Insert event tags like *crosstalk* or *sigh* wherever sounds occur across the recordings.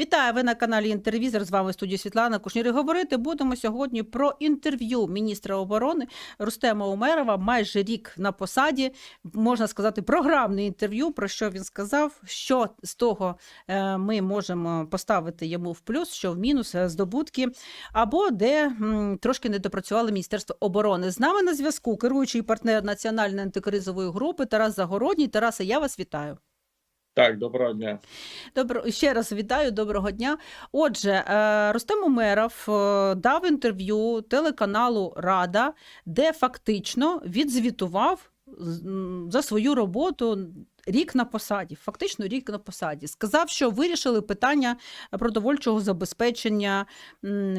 Вітаю, ви на каналі Інтервізор. З вами в студії Світлана Кушнір. Говорити будемо сьогодні про інтерв'ю міністра оборони Рустема Умерова. Майже рік на посаді, можна сказати, програмне інтерв'ю. Про що він сказав, що з того е, ми можемо поставити йому в плюс, що в мінус е, здобутки, або де трошки не допрацювало Міністерство оборони. З нами на зв'язку керуючий партнер національної антикризової групи Тарас Загородній. Тарасе, я вас вітаю. Так, доброго дня. Добро ще раз вітаю, доброго дня. Отже, е, Рустем Умеров е, дав інтерв'ю телеканалу Рада, де фактично відзвітував за свою роботу рік на посаді. Фактично рік на посаді. Сказав, що вирішили питання продовольчого забезпечення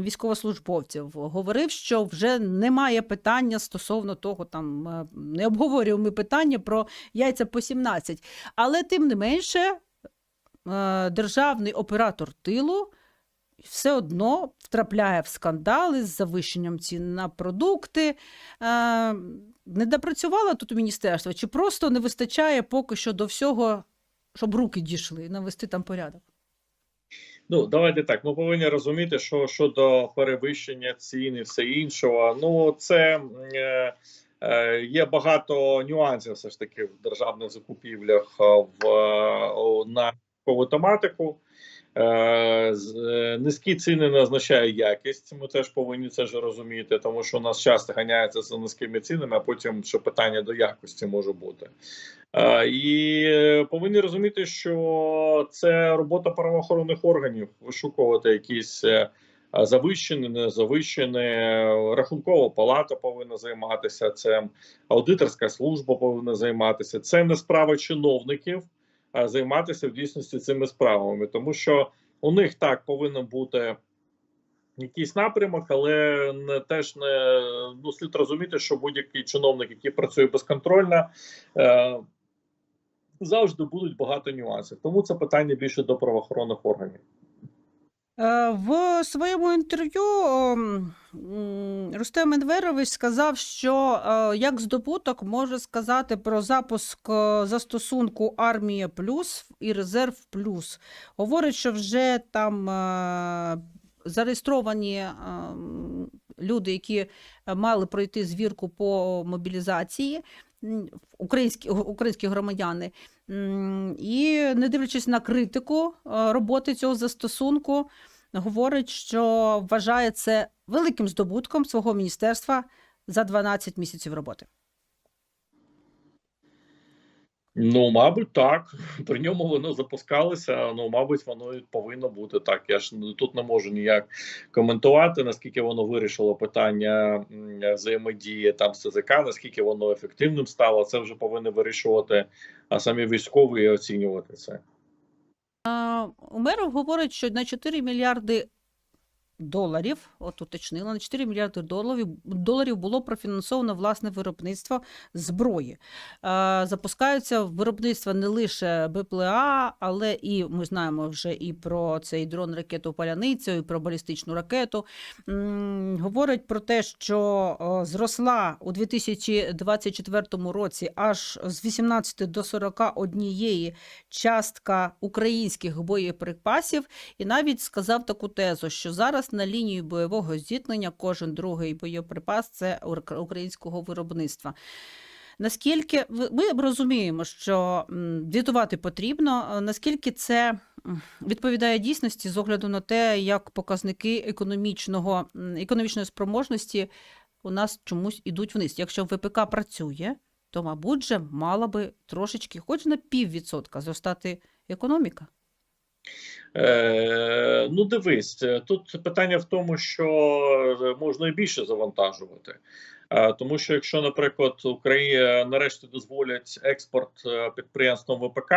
військовослужбовців. Говорив, що вже немає питання стосовно того, там е, не обговорюємо ми питання про яйця по 17. Але тим не менше, е, державний оператор тилу все одно втрапляє в скандали з завищенням цін на продукти. Е, Не допрацювало тут міністерство, чи просто не вистачає поки що до всього, щоб руки дійшли, навести там порядок? Ну давайте так. Ми повинні розуміти, що щодо перевищення цін і все іншого. Ну це е, е, є багато нюансів, все ж таки в державних закупівлях е, в на військову тематику. Е, е, Низькі ціни не означає якість. Ми теж повинні це ж розуміти, тому що у нас часто ганяється за низькими цінами, а потім ще питання до якості може бути. Е, І повинні розуміти, що це робота правоохоронних органів вишукувати якісь завищені, не завищені. Рахункова палата повинна займатися цим, аудиторська служба повинна займатися. Це не справа чиновників займатися в дійсності цими справами, тому що у них так повинен бути. Якийсь напрямок, але не теж не ну слід розуміти, що будь-який чиновник, який працює безконтрольно, е, завжди будуть багато нюансів. Тому це питання більше до правоохоронних органів. Е, В своєму інтерв'ю ем, Рустем Енверович сказав, що е, як здобуток може сказати про запуск е, застосунку Армія Плюс і Резерв Плюс. Говорить, що вже там зареєстровані люди, які мали пройти звірку по мобілізації. Українські, українські громадяни, і не дивлячись на критику е, роботи цього застосунку, говорить, що вважає це великим здобутком свого міністерства за 12 місяців роботи. Ну, мабуть, так. *laughs* При ньому воно запускалося. Ну, мабуть, воно і повинно бути так. Я ж тут не можу ніяк коментувати, наскільки воно вирішило питання взаємодії там з ЦЗК, наскільки воно ефективним стало. Це вже повинні вирішувати а самі військові і оцінювати це. Умеров говорить, що на 4 мільярди доларів, от уточнила, на 4 мільярди доларів, доларів було профінансовано власне виробництво зброї. А, Запускаються виробництва не лише БПЛА, але і ми знаємо вже і про цей дрон ракету Паляницю, і про балістичну ракету. Говорить про те, що зросла у 2024 році аж з 18 до 41 частка українських боєприпасів, і навіть сказав таку тезу, що зараз на лінії бойового зіткнення кожен другий боєприпас це українського виробництва. Наскільки ми розуміємо, що звітувати потрібно, наскільки це відповідає дійсності з огляду на те, як показники економічного, економічної спроможності у нас чомусь ідуть вниз. Якщо ВПК працює, то, мабуть, же мала би трошечки, хоч на піввідсотка, зростати економіка. Е, ну, дивись, е, тут питання в тому, що е, можна і більше завантажувати. Тому що якщо, наприклад, Україна нарешті дозволять експорт підприємствам ВПК,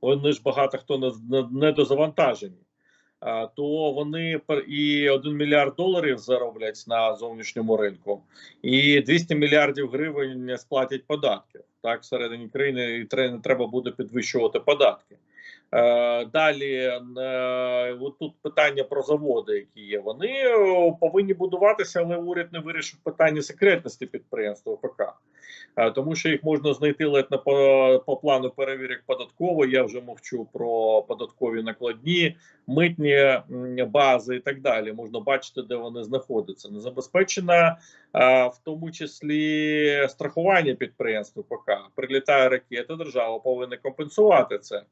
вони ж багато хто не, не, дозавантажені. То вони і 1 мільярд доларів зароблять на зовнішньому ринку, і 200 мільярдів гривень сплатять податків. Так, всередині країни і не треба буде підвищувати податки. Е, Далі е, от тут питання про заводи, які є. Вони е, повинні будуватися, але уряд не вирішив питання секретності підприємства ОПК. Тому що їх можна знайти ледь на по, по плану перевірок податково. Я вже мовчу про податкові накладні, митні бази і так далі. Можна бачити, де вони знаходяться. Не забезпечена в тому числі страхування підприємств ОПК. Прилітає ракета, держава повинна компенсувати це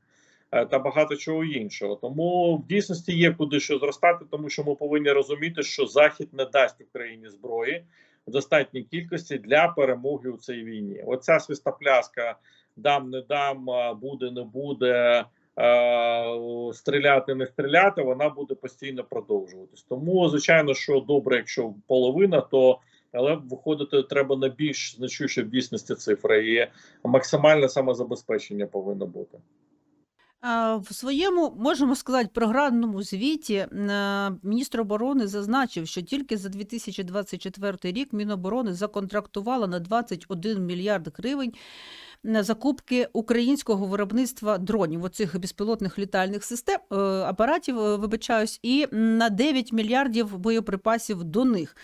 та багато чого іншого. Тому в дійсності є куди що зростати, тому що ми повинні розуміти, що Захід не дасть Україні зброї в достатній кількості для перемоги у цій війні. Оця свистопляска дам, не дам, буде, не буде. е, Стріляти, не стріляти, вона буде постійно продовжуватись. Тому, звичайно, що добре, якщо половина, то але виходити треба на більш значущі в дійсності цифри, і максимальне самозабезпечення повинно бути. В своєму, можемо сказати, програмному звіті е, міністр оборони зазначив, що тільки за 2024 рік Міноборони законтрактувало на 21 мільярд гривень на закупки українського виробництва дронів, оцих безпілотних літальних систем е, апаратів, е, вибачаюсь, і на 9 мільярдів боєприпасів до них.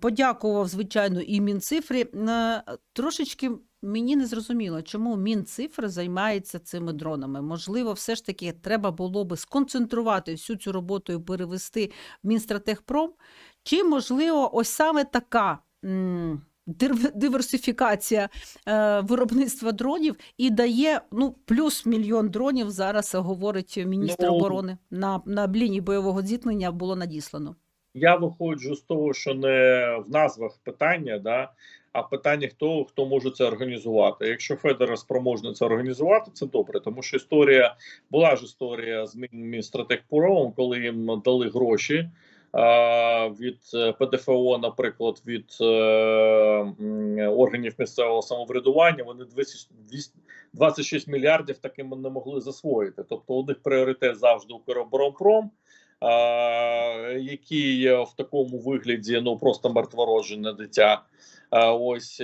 Подякував, звичайно, і Мінцифрі. Е, Трошечки мені не зрозуміло, чому Мінцифри займається цими дронами. Можливо, все ж таки треба було би сконцентрувати всю цю роботу і перевести в Мінстратегпром. Чи можливо, ось саме така. Диверсифікація е, виробництва дронів і дає ну плюс мільйон дронів зараз говорить міністр Ну, оборони на, на лінії бойового зіткнення було надіслано. Я виходжу з того, що не в назвах питання, да, а питання хто хто може це організувати. Якщо Федер спроможний це організувати, це добре, тому що історія була ж історія з Мін- Мінстратегпуровом, коли їм дали гроші. Від е, ПДФО, наприклад, від е, органів місцевого самоврядування, вони 200 200 26 мільярдів таким не могли засвоїти. Тобто, у них пріоритет завжди Укроборонпром, який е, в такому вигляді ну просто мертвороджене дитя. Ось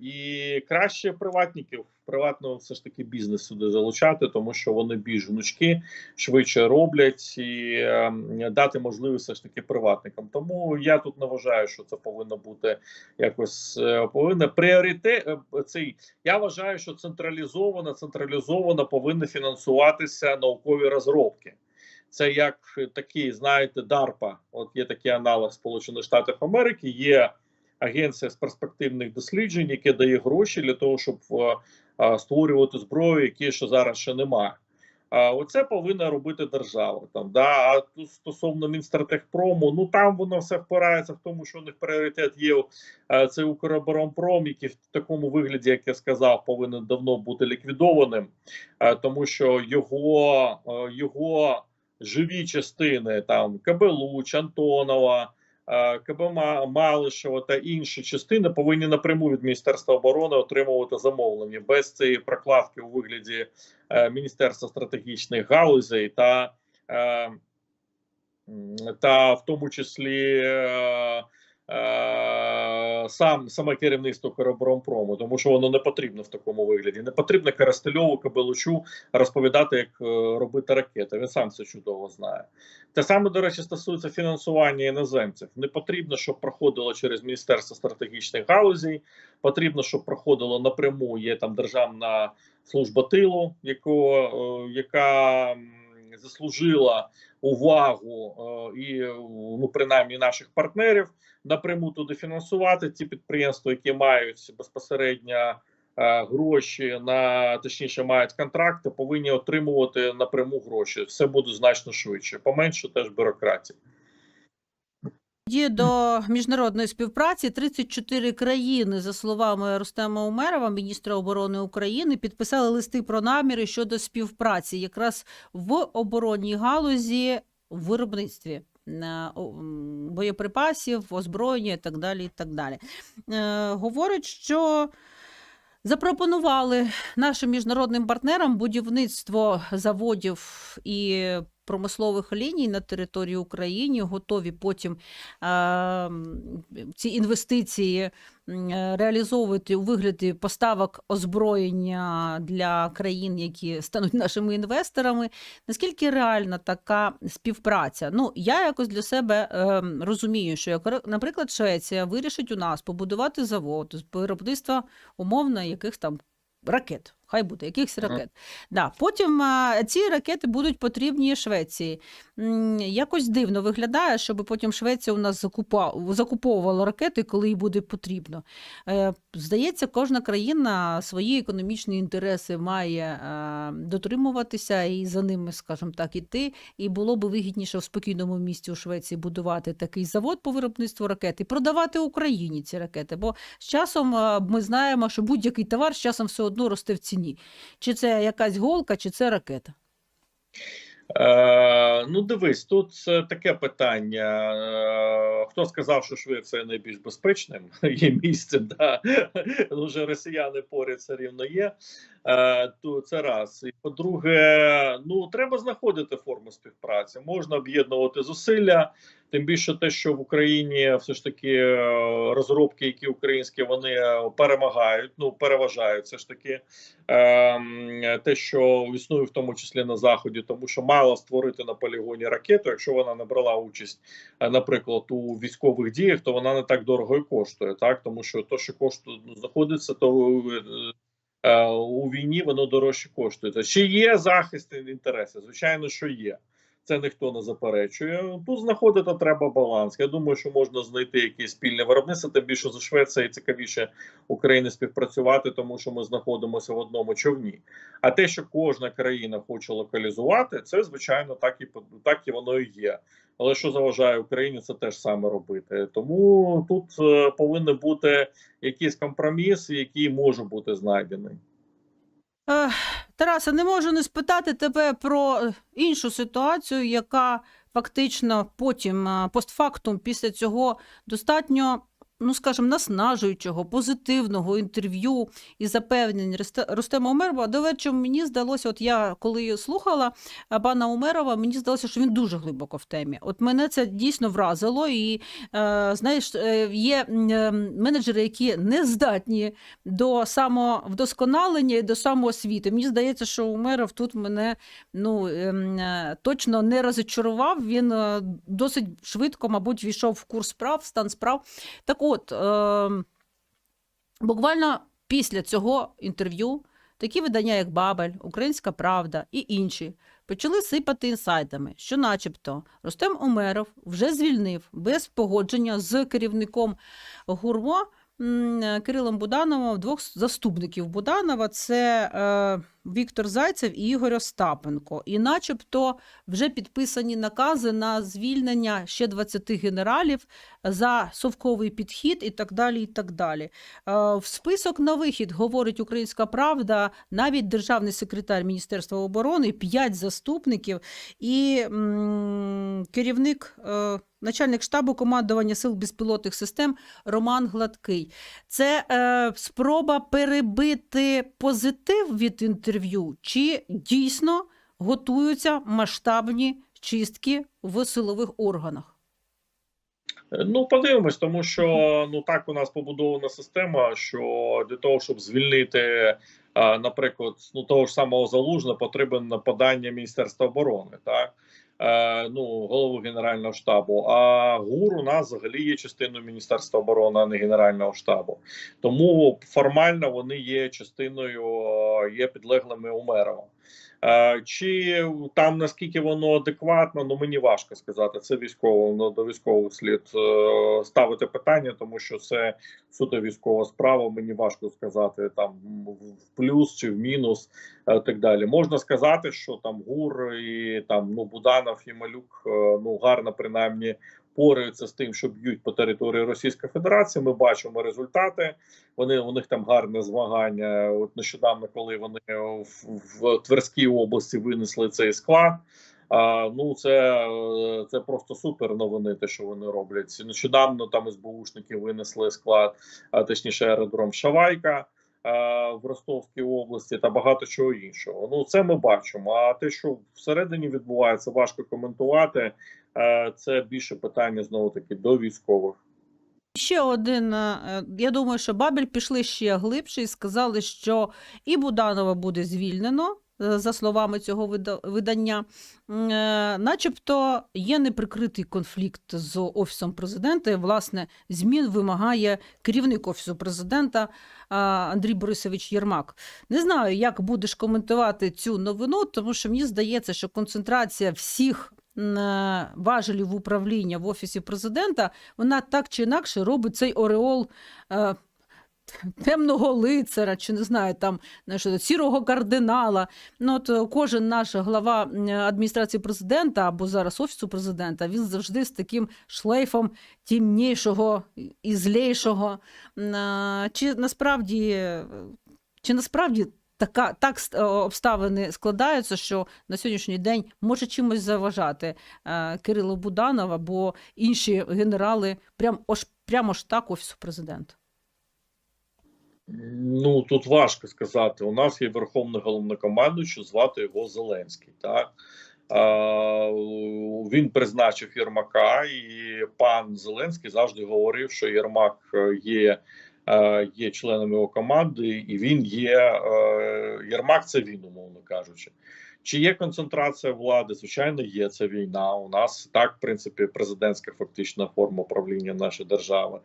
і краще приватників, приватного все ж таки бізнес сюди залучати, тому що вони більш гнучки, швидше роблять і е, дати можливість все ж таки приватникам. Тому я тут не вважаю, що це повинно бути якось е, повинно пріоритет. е, Цей я вважаю, що централізовано, централізовано повинні фінансуватися наукові розробки. Це як такий, знаєте, DARPA, От є такий аналог Сполучених Штатів Америки. Є агенція з перспективних досліджень, яке дає гроші для того, щоб е, е, створювати зброю, які ще зараз ще немає. А оце повинна робити держава. Там да а тут стосовно Мінстратегпрому, ну там воно все впирається в тому, що у них пріоритет є е, це Укроборонпром, який в такому вигляді, як я сказав, повинен давно бути ліквідованим, тому що його, його живі частини там Кабелуч, Антонова. е, КБ Малишева та інші частини повинні напряму від Міністерства оборони отримувати замовлення без цієї прокладки у вигляді е, Міністерства стратегічних галузей та, е, та в тому числі сам саме керівництво Короборонпрому, тому що воно не потрібно в такому вигляді. Не потрібно Коростельову, Кабелучу розповідати, як е, робити ракети. Він сам це чудово знає. Те саме, до речі, стосується фінансування іноземців. Не потрібно, щоб проходило через Міністерство стратегічних галузей. Потрібно, щоб проходило напряму. Є там державна служба тилу, яко, е, яка заслужила увагу е, і ну принаймні наших партнерів напряму туди фінансувати ті підприємства, які мають безпосередньо е, гроші на точніше мають контракти, повинні отримувати напряму гроші. Все буде значно швидше, поменше теж бюрократії. Тоді до міжнародної співпраці 34 країни, за словами Рустема Умерова, міністра оборони України, підписали листи про наміри щодо співпраці якраз в оборонній галузі в виробництві е, боєприпасів, озброєння і так далі. І так далі. Е, говорять, що запропонували нашим міжнародним партнерам будівництво заводів і промислових ліній на території України, готові потім е, ці інвестиції е, реалізовувати у вигляді поставок озброєння для країн, які стануть нашими інвесторами. Наскільки реальна така співпраця? Ну, я якось для себе е, розумію, що як, наприклад, Швеція вирішить у нас побудувати завод з виробництва умовно яких там ракет. Хай буде, якихось ракет. Да. Потім а, ці ракети будуть потрібні Швеції. М, Якось дивно виглядає, щоб потім Швеція у нас закупа, закуповувала ракети, коли їй буде потрібно. Е, Здається, кожна країна свої економічні інтереси має е, дотримуватися і за ними, скажімо так, іти. І було б вигідніше в спокійному місті у Швеції будувати такий завод по виробництву ракет і продавати Україні ці ракети. Бо з часом е, ми знаємо, що будь-який товар з часом все одно росте в ціні. Чи це якась голка, чи це ракета. Е, ну, дивись, тут таке питання. Е, хто сказав, що Швеція найбільш безпечним? *laughs* Є місце, да. Вже росіяни поряд все рівно є. Е, то це раз. І по-друге, ну треба знаходити форми співпраці. Можна об'єднувати зусилля. Тим більше те, що в Україні все ж таки е, розробки, які українські, вони перемагають, ну переважають все ж таки ем, те, що існує в тому числі на заході, тому що мало створити на полігоні ракету. Якщо вона не брала участь, е, наприклад, у військових діях, то вона не так дорого і коштує, так тому що то, що коштує ну, знаходиться, то у війні воно дорожче коштує. То Чи є захист інтересів? Звичайно, що є. Це ніхто не заперечує. Тут знаходити треба баланс. Я думаю, що можна знайти якесь спільне виробництво. Тим більше за Швецією цікавіше України співпрацювати, тому що ми знаходимося в одному човні. А те, що кожна країна хоче локалізувати, це звичайно так і так і воно і є. Але що заважає Україні це теж саме робити. Тому тут е, повинен бути якийсь компроміс, який може бути знайдений. Тараса, не можу не спитати тебе про е, іншу ситуацію, яка фактично потім, е, постфактум, після цього достатньо, ну скажімо, наснажуючого, позитивного інтерв'ю і запевнень Росте- Рустема Умерова. До речі, мені здалося, от я коли слухала пана Умерова, мені здалося, що він дуже глибоко в темі. От мене це дійсно вразило. І е, знаєш, е, є е, менеджери, які не здатні до самовдосконалення і до самоосвіти. Мені здається, що Умеров тут мене ну, ем, точно не розчарував. Він досить швидко, мабуть, війшов в курс справ, в стан справ. Так от, ем, буквально після цього інтерв'ю такі видання, як Бабель, Українська Правда і інші. Почали сипати інсайдами, що, начебто, Рустем Умеров вже звільнив без погодження з керівником ГУРМО е, Кирилом Будановим двох заступників Буданова це е, Віктор Зайцев і Ігор Остапенко. І начебто вже підписані накази на звільнення ще 20 генералів за совковий підхід і так далі. І так далі. Е, в список на вихід, говорить Українська Правда, навіть державний секретар Міністерства оборони, 5 заступників і керівник. Е, Начальник штабу командування сил безпілотних систем Роман Гладкий. Це е, спроба перебити позитив від інтерв'ю, чи дійсно готуються масштабні чистки в силових органах? Ну, подивимось, тому що ну так у нас побудована система, що для того, щоб звільнити, наприклад, ну того ж самого залужного, потрібне подання Міністерства оборони, так е, ну голову Генерального штабу. А ГУР у нас взагалі є частиною Міністерства оборони, а не Генерального штабу. Тому формально вони є частиною, є підлеглими Умерова. Е, Чи там наскільки воно адекватно, ну мені важко сказати. Це військово ну, до військових слід е, ставити питання, тому що це суто військова справа. Мені важко сказати там в плюс чи в мінус, е, так далі. Можна сказати, що там ГУР і там ну Буданов і Малюк ну гарно принаймні пораються з тим, що б'ють по території Російської Федерації. Ми бачимо результати. Вони у них там гарне змагання. От нещодавно, коли вони в, в Тверській області винесли цей склад. А, ну це, це просто супер новини, те, що вони роблять. Нещодавно там СБУшники винесли склад, а точніше аеродром Шавайка. в Ростовській області та багато чого іншого. Ну це ми бачимо. А те, що всередині відбувається, важко коментувати. Е, Це більше питання знову таки до військових. Ще один, е, я думаю, що Бабель пішли ще глибше і сказали, що і Буданова буде звільнено, е, за словами цього вида- видання. Начебто є неприкритий конфлікт з Офісом президента. І, власне, змін вимагає керівник Офісу президента Андрій Борисович Єрмак. Не знаю, як будеш коментувати цю новину, тому що мені здається, що концентрація всіх е, важелів управління в Офісі президента вона так чи інакше робить цей ореол е, темного лицаря, чи не знаю, там що, сірого кардинала. Ну, от е, кожен наш глава адміністрації президента або зараз офісу президента, він завжди з таким шлейфом тімнішого і злейшого. Е, Чи насправді, е, чи насправді така так е, обставини складаються, що на сьогоднішній день може чимось заважати е, Кирило Буданов або інші генерали прям ож, прямо ж так офісу президента. Ну тут важко сказати. У нас є верховний головнокомандуючий, звати його Зеленський. Так а, він призначив Єрмака, і пан Зеленський завжди говорив, що Єрмак е, є, є членом його команди, і він є е, Єрмак. Це він, умовно кажучи. Чи є концентрація влади? Звичайно, є це війна. У нас так, в принципі, президентська фактична форма управління нашої держави.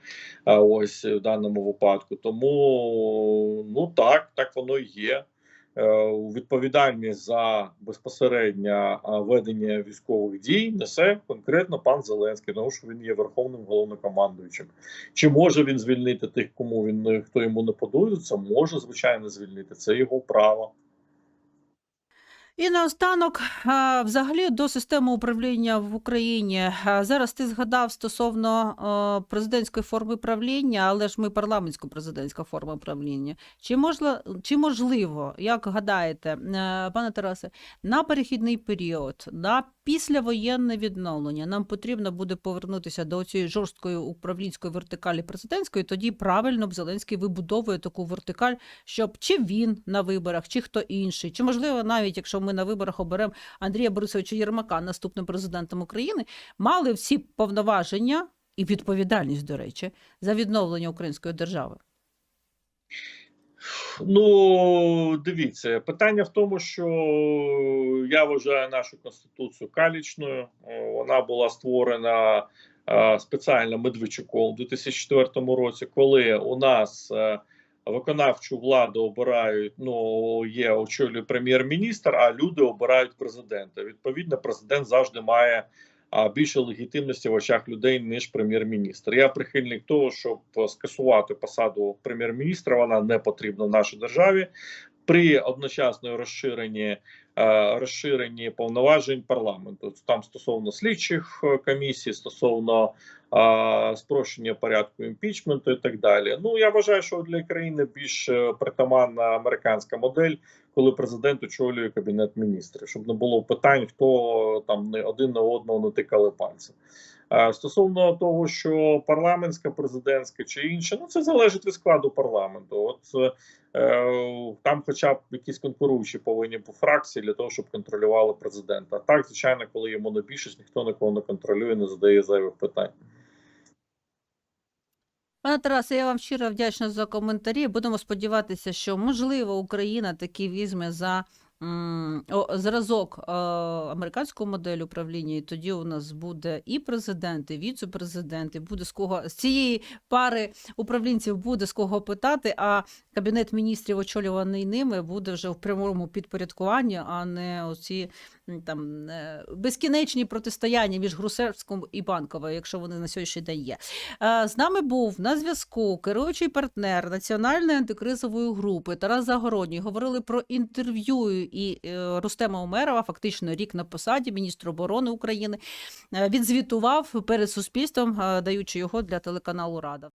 А ось в даному випадку. Тому ну так, так воно і є. Е, Відповідальність за безпосереднє ведення військових дій несе конкретно пан Зеленський, тому що він є верховним головнокомандуючим. Чи може він звільнити тих, кому він хто йому не подобається? Може, звичайно, звільнити. Це його право. І наостанок, взагалі, до системи управління в Україні. Зараз ти згадав стосовно президентської форми правління, але ж ми парламентсько-президентська форма правління. Чи можливо, чи можливо, як гадаєте, е, пане Тарасе, на перехідний період, на післявоєнне відновлення нам потрібно буде повернутися до цієї жорсткої управлінської вертикалі президентської, тоді правильно б Зеленський вибудовує таку вертикаль, щоб чи він на виборах, чи хто інший, чи можливо, навіть якщо ми на виборах оберемо Андрія Борисовича Єрмака наступним президентом України, мали всі повноваження і відповідальність, до речі, за відновлення української держави. Ну, дивіться, питання в тому, що я вважаю нашу конституцію калічною. Вона була створена е, спеціально Медведчуком у 2004 році, коли у нас е, виконавчу владу обирають. Ну є очолює прем'єр-міністр, а люди обирають президента. Відповідно, президент завжди має більше легітимності в очах людей ніж прем'єр-міністр. Я прихильник того, щоб скасувати посаду прем'єр-міністра. Вона не потрібна нашій державі при одночасному розширенні. е, Розширенні повноважень парламенту там стосовно слідчих е, комісій, стосовно а, спрощення порядку імпічменту і так далі. Ну я вважаю, що для країни більш е, притаманна американська модель, коли президент очолює кабінет міністрів, щоб не було питань, хто там не один на одного не тикали пальцем. Стосовно того, що парламентська, президентська чи інше, ну це залежить від складу парламенту. От е, там, хоча б якісь конкуруючі повинні по фракції для того, щоб контролювали президента. А так, звичайно, коли є монобільшість, ніхто нікого не контролює, не задає зайвих питань. Пане Тарасе, я вам щиро вдячна за коментарі. Будемо сподіватися, що можливо Україна таки візьме за зразок е, моделі модель управління, і тоді у нас буде і президент, і віце-президент, і буде з кого з цієї пари управлінців буде з кого питати. А кабінет міністрів, очолюваний ними, буде вже в прямому підпорядкуванні, а не оці там е, безкінечні протистояння між Грушевським і Банковою, якщо вони на сьогоднішній день є. Е, З нами був на зв'язку керуючий партнер національної антикризової групи Тарас Загородній. Говорили про інтерв'ю і е, Рустема Умерова, фактично рік на посаді, міністр оборони України. Він звітував перед суспільством, даючи його для телеканалу Рада.